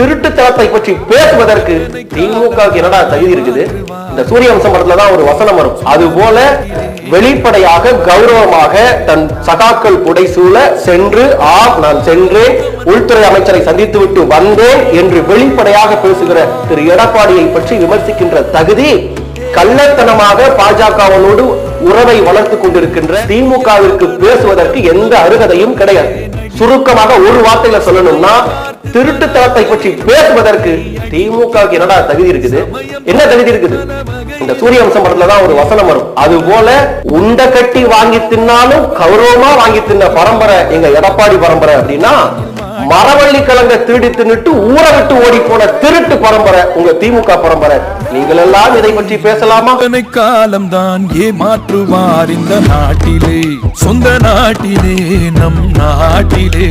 திருட்டுத்தனத்தை பற்றி பேசுவதற்கு திமுக என்னடா தகுதி இருக்குது? இந்த சூரியவம்சம் படத்துல தான் ஒரு வசனம் வரும். அது போல வெளிப்படையாக கௌரவமாக தன் சகாக்கள் புடைசூழ சென்று ஆ நான் சென்றேன் உள்துறை அமைச்சரை சந்தித்து விட்டு வந்தேன் என்று வெளிப்படையாக பேசுகிற திரு எடப்பாடியை பற்றி விமர்சிக்கின்ற தகுதி கள்ளத்தனமாக பாஜகவனோடு உறவை வளர்த்து கொண்டிருக்கின்ற திமுகவிற்கு பேசுவதற்கு எந்த அருகதையும் கிடையாது. சுருக்கமாக ஒரு வார்த்தையில சொல்லணும்னா திருட்டுத்தனத்தை பற்றி பேசுவதற்கு திமுக என்னடா தகுதி இருக்குது? என்ன தகுதி இருக்குது? இந்த சூரிய வம்சம் படத்துலதான் ஒரு வசனம் வரும். அது போல உண்ட கட்டி வாங்கி தின்னாலும் கௌரவமா வாங்கி தின்ன பரம்பரை எங்க எடப்பாடி பரம்பரை அப்படின்னா மரவள்ளி கிழங்க திருடி தின்னுட்டு ஊற விட்டு ஓடி போன திருட்டு பரம்பரை உங்க திமுக பரம்பரை. நீங்கள் எல்லாம் இதை பற்றி பேசலாமா? காலம் காலம்தான் ஏமாற்றுவார் இந்த நாட்டிலே. சொந்த நாட்டிலே நம் நாட்டிலே.